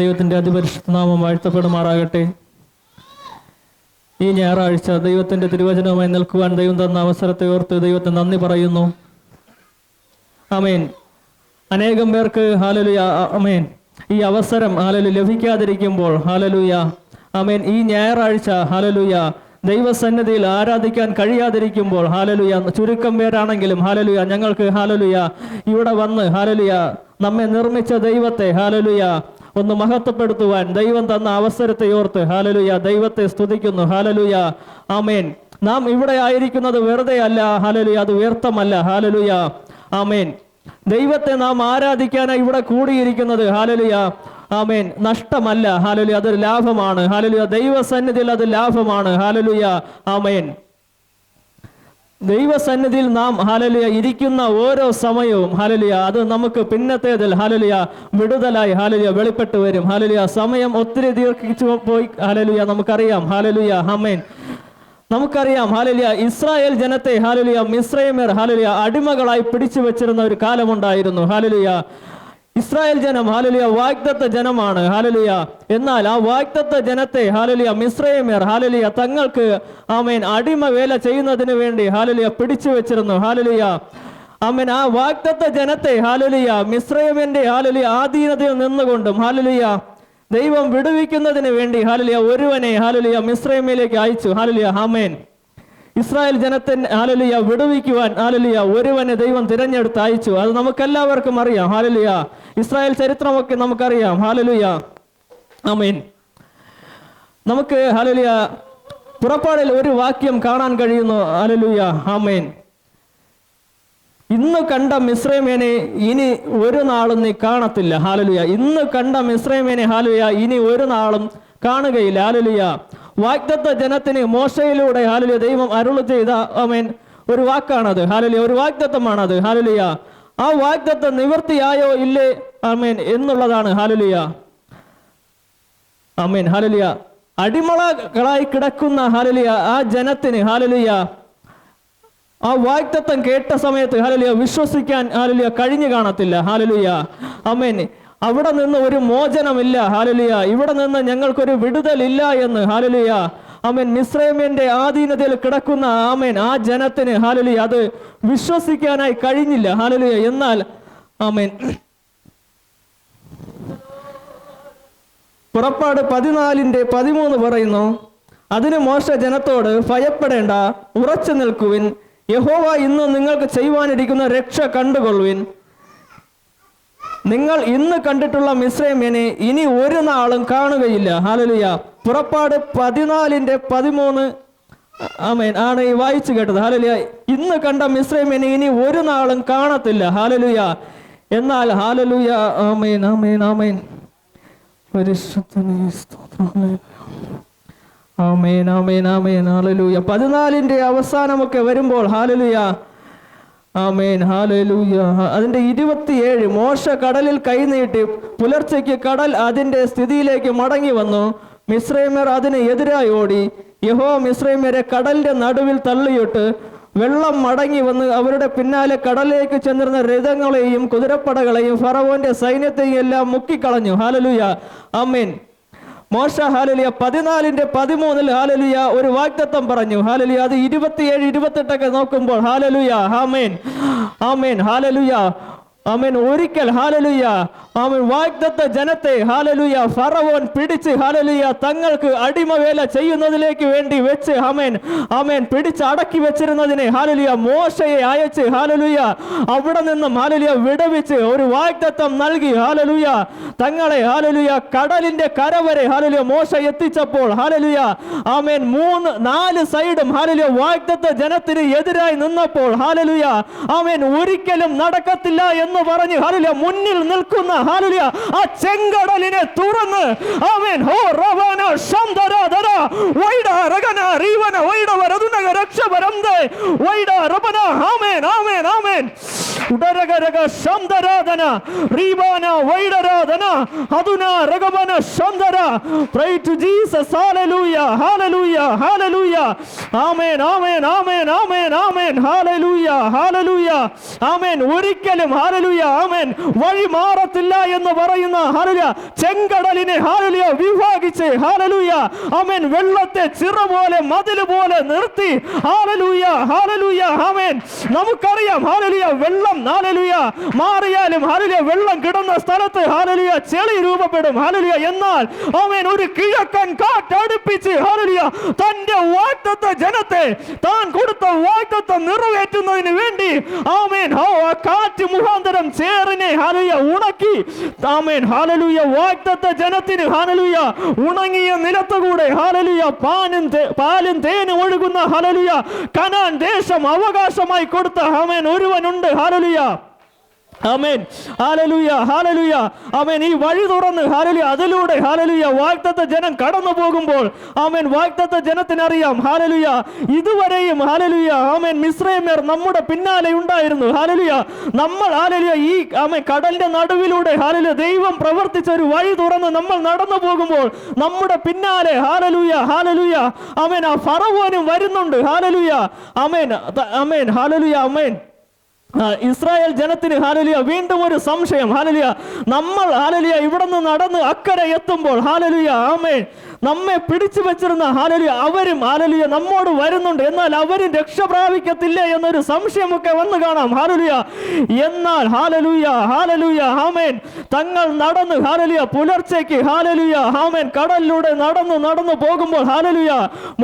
ദൈവത്തിന്റെ അതിപരിശുദ്ധ നാമം വാഴ്ത്തപ്പെടുമാറാകട്ടെ. ഈ ഞായറാഴ്ച ദൈവത്തിന്റെ തിരുവചനവുമായി നിൽക്കുവാൻ ദൈവം തന്ന അവസരത്തെ ഓർത്ത് ദൈവത്തെ നന്ദി പറയുന്നു. അമേൻ അനേകം പേർക്ക് ഹാലലുയ അമേൻ ഈ അവസരം ഹാലലു ലഭിക്കാതിരിക്കുമ്പോൾ ഹാലലുയ അമേൻ ഈ ഞായറാഴ്ച ഹാലലുയ ദൈവസന്നിധിയിൽ ആരാധിക്കാൻ കഴിയാതിരിക്കുമ്പോൾ ഹാലലുയ ചുരുക്കം പേരാണെങ്കിലും ഹാലലുയ ഞങ്ങൾക്ക് ഹാലലുയ ഇവിടെ വന്ന് ഹാലലുയ നമ്മെ നിർമ്മിച്ച ദൈവത്തെ ഹാലലുയ ഒന്ന് മഹത്വപ്പെടുത്തുവാൻ ദൈവം തന്ന അവസരത്തെ ഓർത്ത് ഹാലലുയ ദൈവത്തെ സ്തുതിക്കുന്നു. ഹാലലുയ ആമേൻ. നാം ഇവിടെ ആയിരിക്കുന്നത് വെറുതെ അല്ല ഹാലലുയ അത് വ്യർത്ഥമല്ല. ഹാലലുയ ആമേൻ. ദൈവത്തെ നാം ആരാധിക്കാനായി ഇവിടെ കൂടിയിരിക്കുന്നത് ഹാലലുയ ആമേൻ. നഷ്ടമല്ല ഹാലലുയ അതൊരു ലാഭമാണ്. ഹാലലുയ ദൈവസന്നിധിയിൽ അത് ലാഭമാണ്. ഹാലലുയ ആമേൻ. ദൈവസന്നിധിയിൽ നാം ഹാലലിയ ഇരിക്കുന്ന ഓരോ സമയവും ഹാലലിയ അത് നമുക്ക് പിന്നത്തേതിൽ ഹാലലിയ വിടുതലായി ഹാലലിയ വെളിപ്പെട്ട് വരും. ഹാലലിയ സമയം ഒത്തിരി ദീർഘിച്ചു പോയി ഹാലലിയ നമുക്കറിയാം. ഹാലലിയ ഹമേൻ നമുക്കറിയാം ഹാലലിയ ഇസ്രായേൽ ജനത്തെ ഹാലലിയ മിസ്രൈമേർ ഹാലലിയ അടിമകളായി പിടിച്ചു വെച്ചിരുന്ന ഒരു കാലമുണ്ടായിരുന്നു. ഹാലലിയ ഇസ്രായേൽ ജനം ഹാലലിയ വാഗ്ദത്ത ജനമാണ് ഹാലലിയ. എന്നാൽ ആ വാഗ്ദത്ത ജനത്തെ ഹാലലിയ മിശ്രയമേർ ഹാലലിയ തങ്ങൾക്ക് ആമേൻ അടിമ വേല ചെയ്യുന്നതിന് വേണ്ടി ഹാലലിയ പിടിച്ചു വെച്ചിരുന്നു ഹാലലിയ. ആമേൻ ആ വാഗ്ദത്ത ജനത്തെ ഹാലലിയ മിശ്രയമിന്റെ ഹാലലിയ ആധീനതയിൽ നിന്നുകൊണ്ടും ഹാലലിയ ദൈവം വിടുവിക്കുന്നതിന് വേണ്ടി ഹാലലിയ ഒരുവനെ ഹാലലിയ മിശ്രയമിലേക്ക് അയച്ചു ഹാലലിയ ഹാമേൻ ഇസ്രായേൽ ജനത്തെ ആലലിയ വിടുവിക്കുവാൻ ആലലിയ ഒരുവനെ ദൈവം തിരഞ്ഞെടുത്ത് അയച്ചു. അത് നമുക്കെല്ലാവർക്കും അറിയാം. ഹാലലിയ. ഇസ്രായേൽ ചരിത്രമൊക്കെ നമുക്കറിയാം. ഹാലലിയ. ആമേൻ. നമുക്ക് ഹാലലിയ പുറപ്പാടിൽ ഒരു വാക്യം കാണാൻ കഴിയുന്നു. ഹാലലുയ. ആമേൻ. ഇന്ന് കണ്ട മിശ്രമേനെ ഇനി ഒരു നാളും നീ കാണത്തില്ല. ഹാലലുയ. ഇന്ന് കണ്ട മിശ്രമേനെ ഹാലുയ ഇനി ഒരു നാളും കാണുകയില്ല. ഹാലലുയ. വാഗ്ദത്ത ജനത്തിന് മോശയിലൂടെ ഹാലലിയ ദൈവം അരുൾ ചെയ്ത അമേൻ ഒരു വാക്കാണത്. ഹാലലിയ ഒരു വാഗ്ദത്തമാണത്. ഹാലലിയ. ആ വാഗ്ദത്തം നിവൃത്തിയായോ ഇല്ലേ? അമേൻ എന്നുള്ളതാണ്. ഹാലലുയ. അമേൻ ഹാലലിയ. അടിമളകളായി കിടക്കുന്ന ഹാലലിയ ആ ജനത്തിന് ഹാലലിയ. ആ വാഗ്ദത്തം കേട്ട സമയത്ത് ഹാലലിയ വിശ്വസിക്കാൻ ഹാലലിയ കഴിഞ്ഞു കാണത്തില്ല. ഹാലലിയ. അമേൻ അവിടെ നിന്ന് ഒരു മോചനമില്ല. ഹാലലിയ ഇവിടെ നിന്ന് ഞങ്ങൾക്കൊരു വിടുതലില്ല എന്ന്. ഹാലലിയ ആമേൻ. മിശ്രൈമിന്റെ ആധീനതയിൽ കിടക്കുന്ന ആമേൻ. ആ ജനത്തിന് ഹാലലിയ അത് വിശ്വസിക്കാനായി കഴിഞ്ഞില്ല. ഹാലലിയ എന്നാൽ ആമേൻ. പുറപ്പാട് പതിനാലിന്റെ പതിമൂന്ന് പറയുന്നു അതിന് മോശ ജനത്തോട് ഭയപ്പെടേണ്ട ഉറച്ചു നിൽക്കുവിൻ. യഹോവ ഇന്ന് നിങ്ങൾക്ക് ചെയ്യുവാനിരിക്കുന്ന രക്ഷ കണ്ടുകൊള്ളുവിൻ. നിങ്ങൾ ഇന്ന് കണ്ടിട്ടുള്ള മിശ്രമിനെ ഇനി ഒരു നാളും കാണുകയില്ല. ഹാലലുയ പുറപ്പാട് പതിനാലിന്റെ പതിമൂന്ന് ആമേൻ ആണ് ഈ വായിച്ചു കേട്ടത്. ഹാലലുയ ഇന്ന് കണ്ട മിശ്രമിനെ ഇനി ഒരു നാളും കാണത്തില്ല. ഹാലലുയ എന്നാൽ ഹാലലുയ ആമേൻ ആമേൻ ആമേൻ. ആമേൻ ആമേൻ ആമേൻ. ഹാലലുയ പതിനാലിന്റെ അവസാനമൊക്കെ വരുമ്പോൾ ഹാലലുയ ആമേൻ. ഹാലലൂയ അതിന്റെ ഇരുപത്തിയേഴ് മോശ കടലിൽ കൈനീട്ടി പുലർച്ചയ്ക്ക് കടൽ അതിന്റെ സ്ഥിതിയിലേക്ക് മടങ്ങി വന്നു. മിശ്രൈമർ അതിന് എതിരായി ഓടി. യഹോ മിശ്രൈമരെ കടലിന്റെ നടുവിൽ തള്ളിയിട്ട് വെള്ളം മടങ്ങി വന്ന് അവരുടെ പിന്നാലെ കടലിലേക്ക് ചെന്നിരുന്ന രഥങ്ങളെയും കുതിരപ്പടകളെയും ഫറവോന്റെ സൈന്യത്തെയും എല്ലാം മുക്കിക്കളഞ്ഞു. ഹാലലുയ ആമേൻ. മോശ ഹാലലിയ. പതിനാലിന്റെ പതിമൂന്നിൽ ഹാലലിയ ഒരു വാഗ്ദത്തം പറഞ്ഞു. ഹാലലിയ അത് ഇരുപത്തിയേഴ് ഇരുപത്തെട്ടൊക്കെ നോക്കുമ്പോൾ ഹാലലുയ ഹാമേൻ ആമേൻ. ഹാലലുയ ആമേൻ. ഒരിക്കൽ ഹാലലുയ. ആമേൻ. വാഗ്ദത്ത ജനത്തെ ഹാലലുയ. ഫറവോൻ പിടിച്ച് ഹാലലുയ തങ്ങൾക്ക് അടിമവേല ചെയ്യുന്നതിലേക്ക് വേണ്ടി വെച്ച് അമേൻ അമേൻ പിടിച്ച് അടക്കി വെച്ചിരുന്നതിനെ ഹാലലുയ മോശയെ അയച്ച് ഹാലലുയ. അവിടെ നിന്നും ഹാലലുയ വിടവിച്ച് ഒരു വാഗ്ദത്തം നൽകി ഹാലലുയ. തങ്ങളെ ഹാലലുയ കടലിന്റെ കരവരെ ഹാലലുയ മോശ എത്തിച്ചപ്പോൾ ഹാലലുയ. ആമേൻ. മൂന്ന് നാല് സൈഡും ഹാലലുയ വാഗ്ദത്ത ജനത്തിന് എതിരായി നിന്നപ്പോൾ ഹാലലുയ. ആമേൻ. ഒരിക്കലും നടക്കത്തില്ല എന്ന് പറഞ്ഞ് ഹാലലുയ മുന്നിൽ നിൽക്കുന്ന ഹാലലുയ ആ ചെങ്കടലിനെ തുറന്ന് ആമേൻ. ഹോ റവന ശന്തര ദര വൈഡ രഗന റീവന വൈഡ വരതുനഗ രക്ഷപരന്തെ വൈഡ റബന ആമേൻ ആമേൻ ആമേൻ. ശാന്തരാധന റീബാന വൈഡരാധന അതുന രഗവന ശന്തര. Pray to Jesus hallelujah hallelujah hallelujah ആമേൻ ആമേൻ ആമേൻ ആമേൻ ആമേൻ ഹാലലൂയ ഹാലലൂയ ആമേൻ ഒരിക്കലും ഹാലലൂയ ആമേൻ വഴി മാറത്തില്ല എന്ന് പറയുന്ന ഹാലലൂയ ചെങ്കടലിനെ ഹാലലൂയ വിഭാഗിച്ച് ഹാലലൂയ ആമേൻ വെള്ളത്തെ ചിറ പോലെ മതിൽ പോലെ നിർത്തി ഹാലലൂയ ഹാലലൂയ ആമേൻ നമുക്കറിയാം. ഹാലലിയ വെള്ളം. ഹാലലിയ മാറിയാലും ഹാലലിയ വെള്ളം കിടന്ന സ്ഥലത്ത് ഹാലലിയ ചെളി രൂപപ്പെടും. ഹാലലിയ എന്നാൽ ആമേൻ ഒരു കിഴക്കൻ കാറ്റ് അടുപ്പിച്ച് ഹാലലൂയ തന്റെ വാഗ്ദത്ത ജനത്തെ താൻ കൊടുത്ത വാറ്റത്തെ നിറവേറ്റുന്നതിന് വേണ്ടി ആമേൻ ആ കാറ്റ് മുഖാന്തരം ചേറിനെ ഹാലലിയ ഉണക്കി. ആമേൻ ഹാലലൂയ വാഗ്ദത്ത ജനത്തിന് ഹാലലൂയ ഉണങ്ങിയ നിലത്തുകൂടെ ഹാലലിയ പാനും പാലും തേനും ഒഴുകുന്ന ഹാലലൂയ കനാൻ ദേശം അവകാശമായി കൊടുത്ത ആമേൻ ഒരുവനുണ്ട് ഹാലലൂയ ആമേൻ. ഹാലലുയ ഹാലലുയ. ആമേൻ ഈ വഴി തുറന്ന് ഹാലലുയ അതിലൂടെ ഹാലലുയ വാഗ്ദത്ത ജനം കടന്നു പോകുമ്പോൾ ആമേൻ വാഗ്ദത്ത ജനത്തിനറിയാം ഹാലലുയ. ഇതുവരെയും ഹാലലുയ ആമേൻ മിശ്രയമേർ നമ്മുടെ പിന്നാലെ ഉണ്ടായിരുന്നു ഹാലലുയ. നമ്മൾ ഹാലലുയ ഈ ആമേൻ കടലിന്റെ നടുവിലൂടെ ഹാലലുയ ദൈവം പ്രവർത്തിച്ച ഒരു വഴി തുറന്ന് നമ്മൾ നടന്നു പോകുമ്പോൾ നമ്മുടെ പിന്നാലെ ഹാലലുയ ഹാലലുയ. ആമേൻ ആ ഫറവോനും വരുന്നുണ്ട് ഹാലലുയ. ആമേൻ ആമേൻ ഹാലലുയ ആമേൻ. ഇസ്രായേൽ ജനത്തിന് ഹാലലിയ വീണ്ടും ഒരു സംശയം. ഹാലലിയ നമ്മൾ ഹാലലിയ ഇവിടെ നിന്ന് നടന്ന് അക്കരെ എത്തുമ്പോൾ ഹാലലിയ ആമേ നമ്മെ പിടിച്ചു വെച്ചിരുന്ന ഹാലലിയ അവരും ഹാലലിയ നമ്മോട് വരുന്നുണ്ട്. എന്നാൽ അവരും രക്ഷ പ്രാപിക്കത്തില്ല എന്നൊരു സംശയമൊക്കെ വന്നു കാണാം. ഹാലലിയ എന്നാൽ ഹാലലൂയ ഹാലലൂയ ഹാമേൻ തങ്ങൾ നടന്ന് ഹാലലിയ പുലർച്ചയ്ക്ക് ഹാലലുയ ഹാമേൻ കടലിലൂടെ നടന്ന് നടന്നു പോകുമ്പോൾ ഹാലലുയ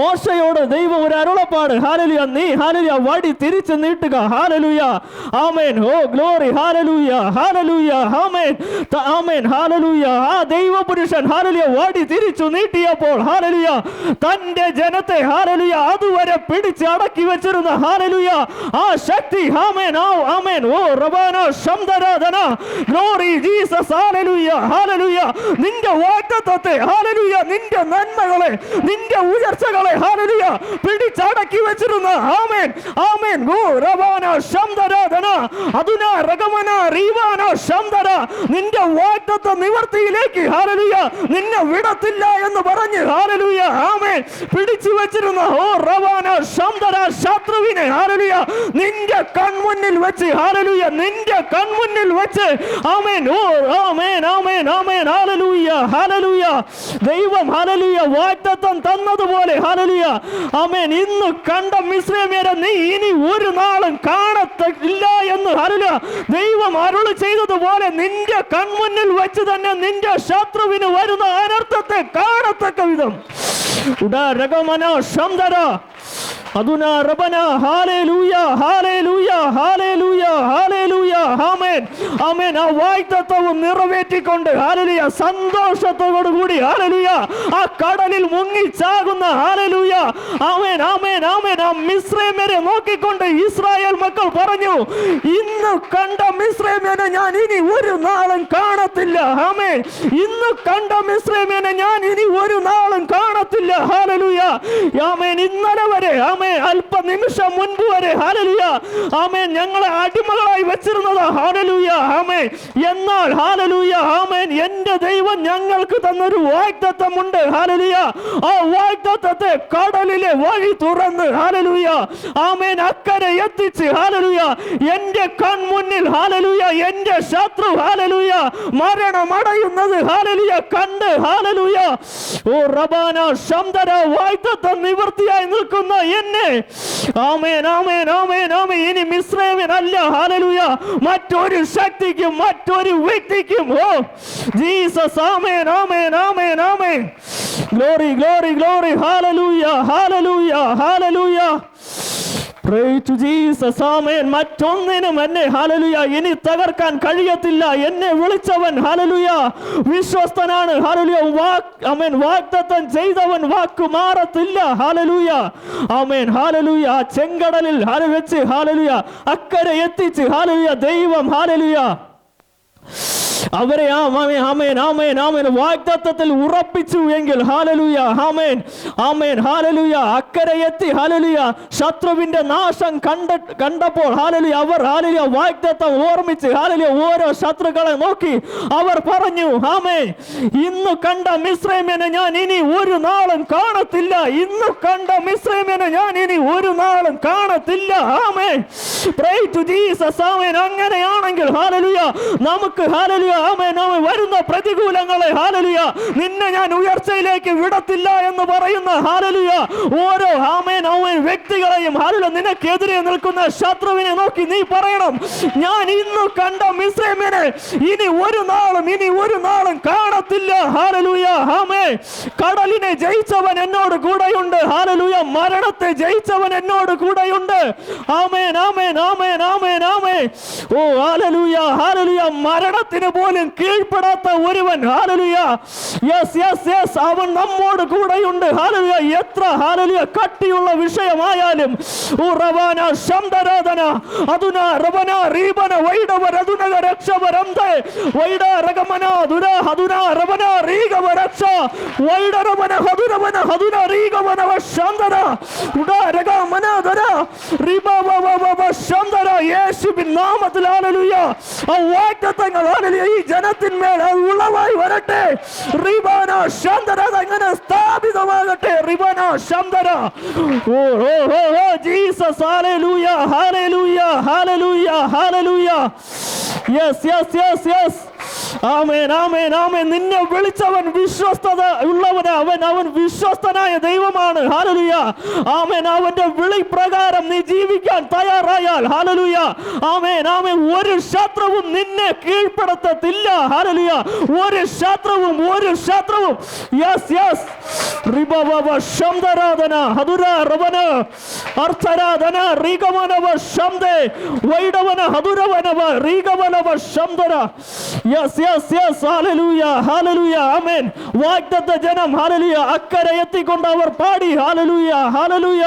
മോശയോട് ദൈവം ഒരു അരുളപ്പാട്. ഹാലലിയ നീ ഹാലലിയ വടി തിരിച്ചു നീട്ടുക. ഹാലലുയ ആമേൻ. Oh glory. ഹാലലൂയ ഹാലലൂയ ഹാമേൻ ആമേൻ. ഹാലലൂയ ആ ദൈവപുരുഷൻ ഹാലലിയ വടി തിരിച്ചു നീട്ടിയപ്പോൾ ഹാലലിയ തന്റെ ജനത്തെ ഹാലലിയ അതുവരെ പിടിച്ച് അടക്കി വെച്ചിരുന്ന ഹാലലിയ ആ ശക്തി ഹാമേൻ ആ ആമേൻ. ഓ റബാന ശംദരാധന ഗ്ലോറി ജീസസ് ഹാലലുയ ഹാലലുയ. നിന്റെ വാഗ്ദത്തത്തെ ഹാലലുയ നിന്റെ നന്മകളെ നിന്റെ ഉയർച്ചകളെ ഹാലലൂയ പിടിച്ചടക്കി വെച്ചിരുന്ന ആമേൻ ആമേൻ. ഓ റബാന ശംദരാധന അതുന റഗമന റീവാന ശംദര നിന്റെ വാഗ്ദത്ത നിവർത്തിയിലേക്ക് ഹാലലുയ നിന്നെ വിടത്തില്ല എന്ന് പറഞ്ഞ് ആമേൻ. പിടിച്ചു വെച്ചിരുന്ന ഓ റവാന ശംദര ശത്രുവിനെ ഹാലലൂയ നിന്റെ കൺമുന്നിൽ വെച്ച് ഹാലലൂയ നിന്റെ കൺമുന്നിൽ വെച്ച് ആമേൻ ഓ ആമേൻ ആമേൻ ആമേൻ ഹാലലൂയ. ഹാലലൂയ ദൈവം ഹാലലൂയ വാഗ്ദത്തം തന്നതുപോലെ ഹാലലൂയ ആമേൻ. ഇന്ന് കണ്ട മിശ്രമേരെ നീ ഇനി ഒരു നാളും കാണത്തില്ല എന്ന് ഹാലലൂയ ദൈവം അരുൾ ചെയ്തതുപോലെ നിന്റെ കൺമുന്നിൽ വെച്ച് തന്നെ നിന്റെ ശത്രുവിന് വരുന്ന അനർത്ഥത്തെ കാണത്തക്ക വിധം. ഉടരകമന ശംദര അതുന റബന ഹാലേലൂയ ഹാലേലൂയ ഹാലേലൂയ ഹാലേലൂയ ആമേൻ. ആമേൻ. ആ വാഗ്ദത്തവും നിറവേറ്റിക്കൊണ്ട് ഹാലലുയ സന്തോഷത്തോടു കൂടി ഹാലലുയ ആ കടലിൽ മുങ്ങിച്ചാകുന്ന ഹാലലുയ. ആമേൻ ആമേൻ ആമേൻ. ആ മിശ്രമരെ നോക്കിക്കൊണ്ട് ഇസ്രായേൽ മക്കൾ പറഞ്ഞു ഇന്ന് കണ്ട മിശ്രമേനെ ഞാൻ ഇനി ഒരു നാളും കാണത്തില്ല. ആമേൻ. ഇന്ന് കണ്ട മിശ്രമേനെ ഞാൻ ഇനി ഒരു നാളും കാണത്തില്ല. ഹാലലുയ. ആമേൻ. ഇന്നലെ വരെ ആമേൻ അല്പനിമിഷം മുൻപ് വരെ. ഹാലലുയ. ആമേ ഞങ്ങളെ അടിമകളായി വെച്ചിരുന്നത്. ഹാലലുയ. ആമേ എന്നാൽ ഹാലലുയ ആമേൻ എന്റെ ദൈവം ഞങ്ങൾക്ക് തന്നൊരു വാഗ്ദത്തമുണ്ട്. ഹാലലുയ. ആ വാഗ്ദത്തത്തെ കടലിലെ വഴി തുറന്ന് ഹാലലുയ. ആമേൻ അക്കരെ എത്തിച്ച് ഹാലലുയ. എന്റെ കൺമുന്നിൽ ഹാലലുയ എന്റെ ശത്രു ഹാലലുയ. മരണമടയുന്നത് ഹാലലുയ കണ്ട് ഹാലലുയ. ഓ റബാന ശംദര വാഗ്ദത്തം നിവൃത്തിയായി നിൽക്കുന്ന എന്നെ ആമേൻ ആമേൻ ആമേൻ ആമേൻ. ഇനി മിശ്രമൻ അല്ല. ഹാലലുയ മറ്റൊരു ശക്തിക്കും മറ്റൊരു വ്യക്തിക്കും. ഓ ജീസസ് ആമേൻ ആമേൻ ആമേൻ ആമേൻ. Glory glory glory hallelujah hallelujah ഹാലലൂയ Pray to Jesus, മറ്റൊന്നിനും എന്നെ ഹാലലുയ ഇനി തകർക്കാൻ കഴിയത്തില്ല. എന്നെ വിളിച്ചവൻ ഹാലലുയ വിശ്വസ്തനാണ്. ഹാലലുയ വാക്ക് അമേൻ വാഗ്ദത്തം ചെയ്തവൻ വാക്ക് മാറത്തില്ല. ഹാലലുയ ആമേൻ ഹാലലുയ ചെങ്കടലിൽ ഹാല വെച്ച് ഹാലലുയ അക്കരെ എത്തിച്ച് ഹാലലുയ ദൈവം ഹാലലുയ അവരെ ആമേൻ ആമേൻ ആമേൻ വാഗ്ദത്തത്തിൽ ഉറപ്പിച്ചു എങ്കിൽ ഹാലലുയ ആമേൻ ആമേൻ ഹാലലുയ അക്കരെ എത്തി ഹാലലുയ ശത്രുവിന്റെ നാശം കണ്ട കണ്ടപ്പോൾ ഹാലലുയ അവർ ഹാലലിയ വാഗ്ദത്തം ഓർമ്മിച്ച് ഹാലലിയ ഓരോ ശത്രുക്കളെ നോക്കി അവർ പറഞ്ഞു ആമേ ഇന്ന് കണ്ട മിശ്രമിനെ ഞാൻ ഇനി ഒരു നാളും കാണത്തില്ല. ഇന്ന് കണ്ട മിശ്രമിനെ ഞാൻ ഇനി ഒരു നാളും കാണത്തില്ല. ആമേ ടു ജീസസ് ആമേൻ. അങ്ങനെയാണെങ്കിൽ ഹാലലുയ നമുക്ക് ഹാലലിയ വരുന്ന പ്രതികൂലങ്ങളെ ഹാലലിയ നിന്നെ ഞാൻ ഉയർച്ചയിലേക്ക് വിടത്തില്ല എന്ന് പറയുന്ന ഹാലലിയ ഓരോ ആമേൻ ഔമേൻ വ്യക്തികളെയും ഹാലലുയ നിനക്കെതിരെ നിൽക്കുന്ന ശത്രുവിനെ നോക്കി നീ പറയണം. ഞാൻ ഇന്ന് കണ്ട മിസ്രൈമിനെ ഇനി ഒരു നാളും ഇനി ഒരു നാളും കാണത്തില്ല. ഹാലലുയ ഹാമേ കടലിനെ ജയിച്ചവൻ എന്നോട് കൂടെയുണ്ട്. ഹാലലുയ മരണത്തെ ജയിച്ചവൻ എന്നോട് കൂടെയുണ്ട്. ആമേൻ ആമേൻ ആമേൻ ആമേൻ ആമേൻ. ഓ ഹാലലുയ ഹാലലുയ മരണത്തിന് പോലും കീഴ്പ്പെടാത്ത ഒരുവൻ ഹാലലിയ യെസ് യെസ് യെസ് അവൻ നമ്മോട് കൂടെയുണ്ട്. ഹാലലിയ എത്ര ഹാലലിയ കട്ടിയുള്ള വിഷയമായാലും. ഓ റവാന ശബ്ദരാധന അതുന റവന റീബന വൈഡവ രതുനക രക്ഷവരന്തെ വൈഡ രഗമന ദുര ഹതുന റവന റീഗവ രക്ഷ. വൈഡ റവന ഹതുരവന ഹതുന റീഗവന ശാന്തര. ഉട രഗമന ദര റിബ വ വ വ വ ശാന്തര. യേശുവിൻ നാമത്തിൽ ഹല്ലേലൂയ ആ വാഗ്ദത്തങ്ങൾ ഹല്ലേലൂയ ഈ ജനത്തിന്മേൽ അത് ഉളവായി വരട്ടെ. റിബാന ശാന്തര അങ്ങനെ സ്ഥാപിതമാകട്ടെ. റിബാന ശാന്തര. Oh oh oh oh Jesus ഹല്ലേലൂയ ഹല്ലേലൂയ ഹല്ലേലൂയ ഹല്ലേലൂയ. യെസ് യെസ് യെസ് യെസ് ആമേൻ ആമേൻ ആമേൻ. നിന്നെ വിളിച്ചവൻ വിശ്വസ്തത ഉള്ളവന് അവൻ അവൻ വിശ്വസ്തനായ ദൈവമാണ്. ഹാലലുയ ആമേൻ അവന്റെ വിളി പ്രകാരം നീ ജീവിക്കാൻ തയ്യാറായാൽ ഹാലലുയ ആമേൻ ആമേൻ. ഒരു ശത്രുവും നിന്നെ കീഴ്പ്പെടുത്തത്തില്ല ഹാലലുയ ഒരു ശത്രുവും ഒരു ശത്രുവും യെസ് യെസ് റിബവവ ശബ്ദരാധന ഹതുര റവന അർത്ഥരാധന റീഗമനവ ശബ്ദേ വൈഡവന ഹതുരവനവ റീഗമനവ ശബ്ദര യെസ് യെസ് യെസ് ഹാലലൂയ ഹാലലൂയ ആമേൻ വാഗ്ദത്ത ജനം ഹാലലൂയ അക്കരെ എത്തിക്കൊണ്ട് അവർ പാടി ഹാലലൂയ ഹാലലൂയ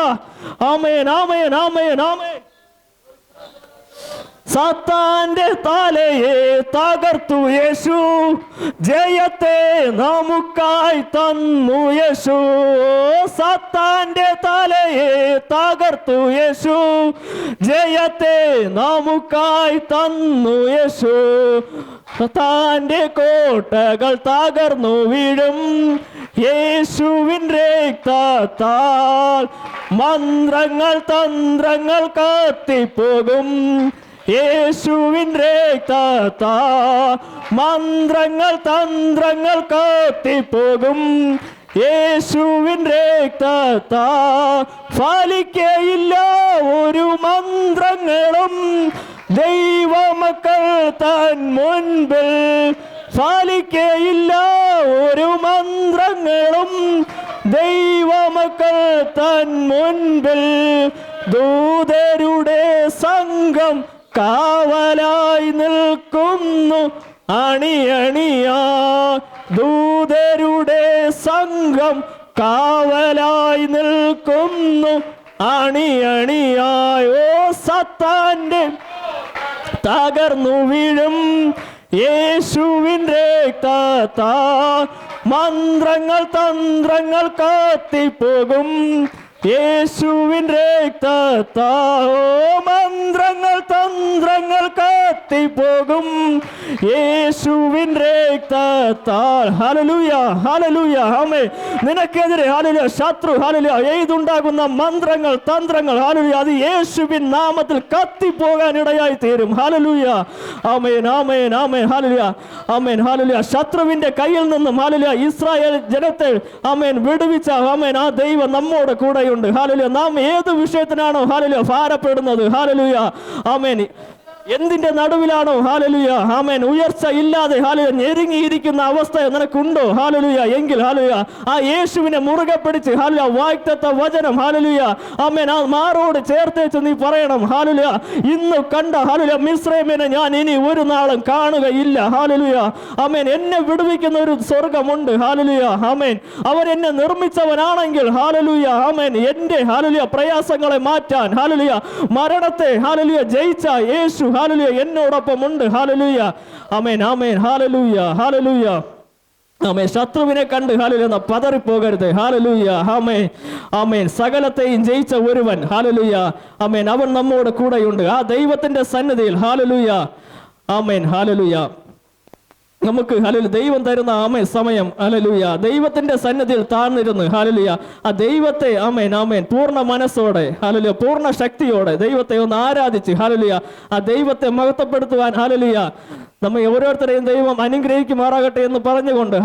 ആമേൻ ആമേൻ ആമേൻ ആമേൻ സാത്താന്റെ തലയെ തകർത്തു യേശു. ജയത്തെ നമുക്കായി തന്നു യേശു. സാത്താന്റെ തലയെ തകർത്തു യേശു. ജയത്തെ നമുക്കായി തന്നു യേശു. സത്താന്റെ കോട്ടകൾ തകർന്നു വീഴും. യേശുവിൻ രക്തത്താൽ മന്ത്രങ്ങൾ തന്ത്രങ്ങൾ കത്തിപ്പോകും. യേശുവിൻ രക്തത്താ മന്ത്രങ്ങൾ തന്ത്രങ്ങൾ കത്തിപ്പോകും. യേശുവിൻ രക്തത്താ ഫലിക്കയില്ല ഒരു മന്ത്രങ്ങളും. ദൈവമക്കൾ താൻ മുൻപിൽ ഫലിക്കയില്ല ഒരു മന്ത്രങ്ങളും. ദൈവമക്കൾ താൻ മുൻപിൽ ദൂതരുടെ സംഘം കാവലായി നിൽക്കുന്നു അണിയണിയാ. ദൂതരുടെ സംഘം കാവലായി നിൽക്കുന്നു അണിയണിയായോ സത്താന്റെ തകർന്നു വീഴും യേശുവിൻ രക്തത്താ. മന്ത്രങ്ങൾ തന്ത്രങ്ങൾ കത്തിപ്പോകും യേശുവിൻ രക്തത്താവോ മന്ത്രങ്ങൾ തന്ത്രങ്ങൾ കത്തിപ്പോകും. യേശുവിൻ രക്തത്താൽ. ഹലലൂയ ഹലലൂയ ആമേ നിനക്കെതിരെ ഹലലുയ ശത്രു ഹലലുയ ഏതുണ്ടാകുന്ന മന്ത്രങ്ങൾ തന്ത്രങ്ങൾ ഹലലുയ അത് യേശുവിൻ നാമത്തിൽ കത്തിപ്പോകാൻ ഇടയായി തീരും. ഹലലൂയ ആമേൻ ആമേൻ ആമേൻ. ഹലലുയ ആമേൻ ഹലലുയ ശത്രുവിന്റെ കയ്യിൽ നിന്നും ഹലലുയ ഇസ്രായേൽ ജനത്തെ ആമേൻ വിടുവിച്ച ആമേൻ ആ ദൈവം നമ്മോട് കൂടെയുണ്ട്. ഹാലലുയ നാം ഏത് വിഷയത്തിനാണോ ഹാലലു ഭാരപ്പെടുന്നത്. ഹാലലുയ ആമേൻ എന്തിന്റെ നടുവിലാണോ? ഹാലലുയ. ആമേൻ. ഉയർച്ച ഇല്ലാതെ ഹാലുയ ഞെരുങ്ങിയിരിക്കുന്ന അവസ്ഥ നിനക്കുണ്ടോ? ഹാലലുയ. എങ്കിൽ ഹാലുയ ആ യേശുവിനെ മുറുകെ പിടിച്ച് ഹാലുയ വായ്ത്തത്ത വചനം ഹാലലുയ. ആമേൻ. ആ മാറോട് ചേർത്തേച്ച് നീ പറയണം. ഹാലലുയ ഇന്ന് കണ്ട ഹാലുല മിശ്രമിനെ ഞാൻ ഇനി ഒരു നാളും കാണുകയില്ല. ഹാലലുയ. ആമേൻ. എന്നെ വിടുവിക്കുന്ന ഒരു സ്വർഗമുണ്ട് ഹാലലുയ. ആമേൻ. അവൻ എന്നെ നിർമ്മിച്ചവനാണെങ്കിൽ ഹാലലുയ. ആമേൻ. എന്റെ ഹാലലുയ പ്രയാസങ്ങളെ മാറ്റാൻ ഹാലലുയ മരണത്തെ ഹാലലുയ ജയിച്ച യേശു ഹാലലുയ എന്നോടൊപ്പം ഉണ്ട് ഹാലലൂയ അമേൻ ആമേൻ ഹാലലൂയ ഹാലലൂയ അമേ ശത്രുവിനെ കണ്ട് ഹാലലുയ പതറിപ്പോകരുത്. ഹാലലൂയ ആമേൻ ആമേൻ സകലത്തെയും ജയിച്ച ഒരുവൻ. ഹാലലൂയ ആമേൻ അവൻ നമ്മോട് കൂടെയുണ്ട്. ആ ദൈവത്തിന്റെ സന്നിധിയിൽ. ഹാലലൂയ ആമേൻ ഹാലലൂയ നമുക്ക് ഹലലു ദൈവം തരുന്ന ആമേ സമയം ഹലലുയ ദൈവത്തിന്റെ സന്നിധിയിൽ താഴ്ന്നിരുന്ന് ഹലലുയ ആ ദൈവത്തെ ആമേൻ ആമേൻ പൂർണ മനസ്സോടെ ഹലലുയ പൂർണ ശക്തിയോടെ ദൈവത്തെ ഒന്ന് ആരാധിച്ച് ഹലലുയ ആ ദൈവത്തെ മഹത്വപ്പെടുത്തുവാൻ ഹലലുയ നമ്മെ ഓരോരുത്തരെയും ദൈവം അനുഗ്രഹിക്കുമാറാകട്ടെ എന്ന് പറഞ്ഞുകൊണ്ട്